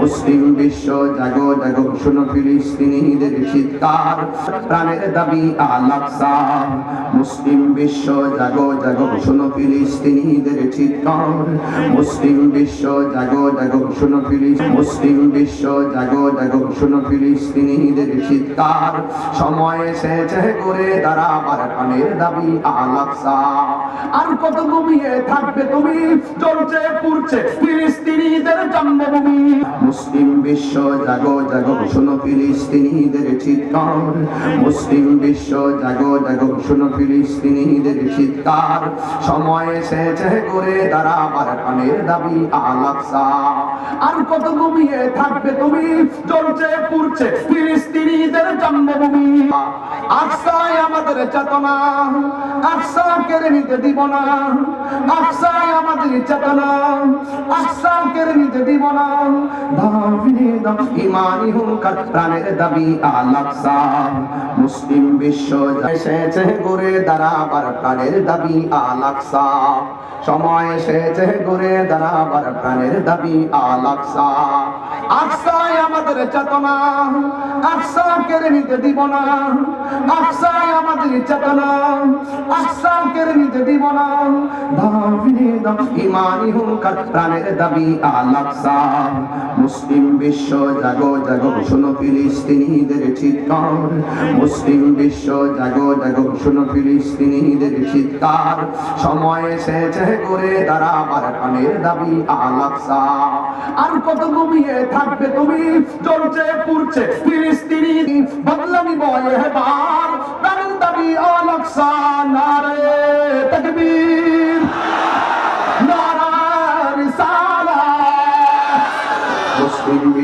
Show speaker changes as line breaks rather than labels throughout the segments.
মুসলিম বিশ্ব, জাগো জাগো, শুনো ফিলিস্তিনিদের চিৎকার। প্রাণের দাবি আলাকসা মুসলিম বিশ্ব, জাগো জাগো, শুনো ফিলিস্তিনিদের চিৎকার। মুসলিম বিশ্ব, জাগো জাগো, শুনো ফিলিস মুসলিম বিশ্ব, জাগো জাগো, শুনো ফিলিস্তিনিদের চিৎকার। সময় এসেছে করে তারা আবার প্রাণের দাবি আলাকসা আর কত ঘুমিয়ে থাকবে তুমি? চলছে পুরছে ফিলিস্তিনিদের জন্মভূমি। মুসলিম বিশ্ব জাগো জাগো, শুনো ফিলিস্তিনিদের চিৎকার। মুসলিম বিশ্ব জাগো জাগো, শুনো ফিলিস্তিনিদের চিৎকার। সময় এসেছে করে তারা প্রাণের দাবি আলাকসা আর কত ঘুমিয়ে থাকবে তুমি? চলছে পুরছে ফিলিস্তিনিদের জন্মভূমি। আকসায় আমাদের চেতনা, আকসা কেড়ে নিতে দিব না। আকসায় আমাদের চেতনা, আকসা কেড়ে নিতে দিব না। ইমানি হুঙ্কার, প্রাণের দাবি আলাকসা মুসলিম বিশ্ব এসেছে করে দাঁড়াবার প্রাণের দাবি আলাকসা সময় এসেছে করে দাঁড়াবার প্রাণের দাবি আলাকসা আকসায় আমাদের চেতনা আকসা কেড়ে নিতে দিব না। আকসায় আমাদের চেতনা আকসা কেড়ে নিতে দিব না। ইমানি হুঙ্কার, প্রাণের দাবি আলাকসা। মুসলিম বিশ্ব, জাগো জাগো, শুনো ফিলিস্তিনিদের চিৎকার। মুসলিম বিশ্ব, জাগো জাগো, শুনো ফিলিস্তিনিদের চিৎকার। সময় এসেছে করে তারা আবার দাবি আলাকসা। আর কত ঘুমিয়ে থাকবে তুমি? চলছে পুরছে ফিলিস্তিনি। বদলামি বয়ে হেবার প্রাণের দাবি আলাকসা নারে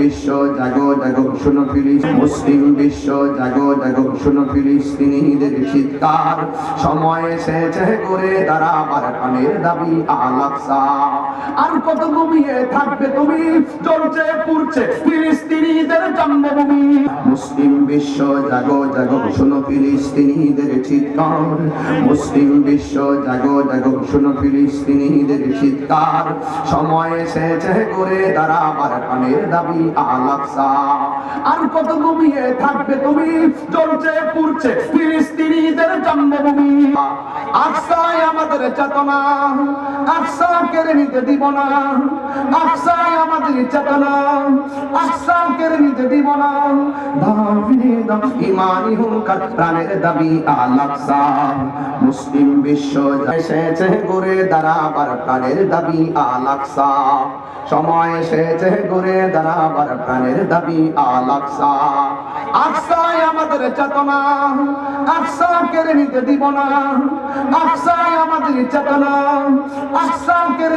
বিশ্ব, জাগো জাগো, শুনো ফিলিস মুসলিম বিশ্ব, জাগো জাগো, শুনো ফিলিস্তিনিদের চিৎকার। সময় এসেছে করে তারা আবার দাবি আলাকসা আর কত ঘুমিয়ে থাকবে তুমি? চলছে পুরছে ফিলিস্তিনিদের জন্মভূমি। মুসলিম বিশ্ব জাগো জাগো শুনো ফিলিস্তিনিদের চিৎকার। মুসলিম বিশ্ব জাগো জাগো শুনো ফিলিস্তিনিদের চিৎকার। সময় এসেছে করে তারা প্রাণের দাবি আলাকসা আর কত ঘুমিয়ে থাকবে তুমি? চলছে পুরছে ফিলিস্তিনিদের জন্মভূমি। আকসায় আমাদের চেতনা আকসা কেড়ে নিতে দিব না। আকসায় আমাদের চেতনা আকসা কেড়ে নিতে দিব না। দাবি মুসলিম বিশ্ব এসেছে করে দাঁড়াবার প্রাণের দাবি আলাকসা সময় এসেছে করে দাঁড়াবার প্রাণের দাবি আলাকসা আমাদের চেতনা আকসা কেড়ে নিতে দিব না। আকসায় আমাদের চেতনা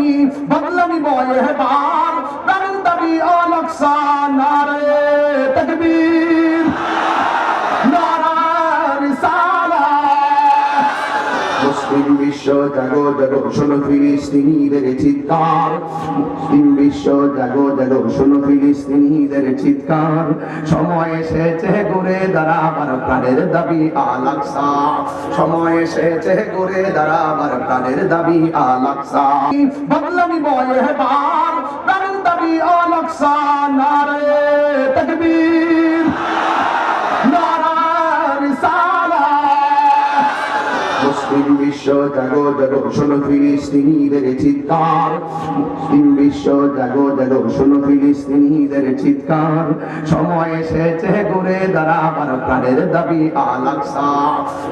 জন্মভূমি বদলামি বয়ে হেবার। প্রাণের দাবি অলক্সা নারে তকবীর। বিশ্ব জাগো জাগো শোনো ফিলিস্তিনিদের চিৎকার। মুসলিম বিশ্ব জাগো জাগো শোনো ফিলিস্তিনিদের চিৎকার। সময় এসেছে করে দাঁড়াবার প্রাণের দাবি আলাকসা সময় এসেছে করে দাঁড়াবার প্রাণের দাবি আলাকসা বদলামি বয়ে হেবার প্রাণের দাবি আলাকসা নারে তকবীর। জাগো জাগো শোনো ফিলিস্তিনিদের চিৎকার মুসলিম বিশ্ব জাগো জাগো শোনো ফিলিস্তিনিদের চিৎকার সময় এসেছে ঘুরে দাঁড়াবার প্রাণের দাবি আলাক্সা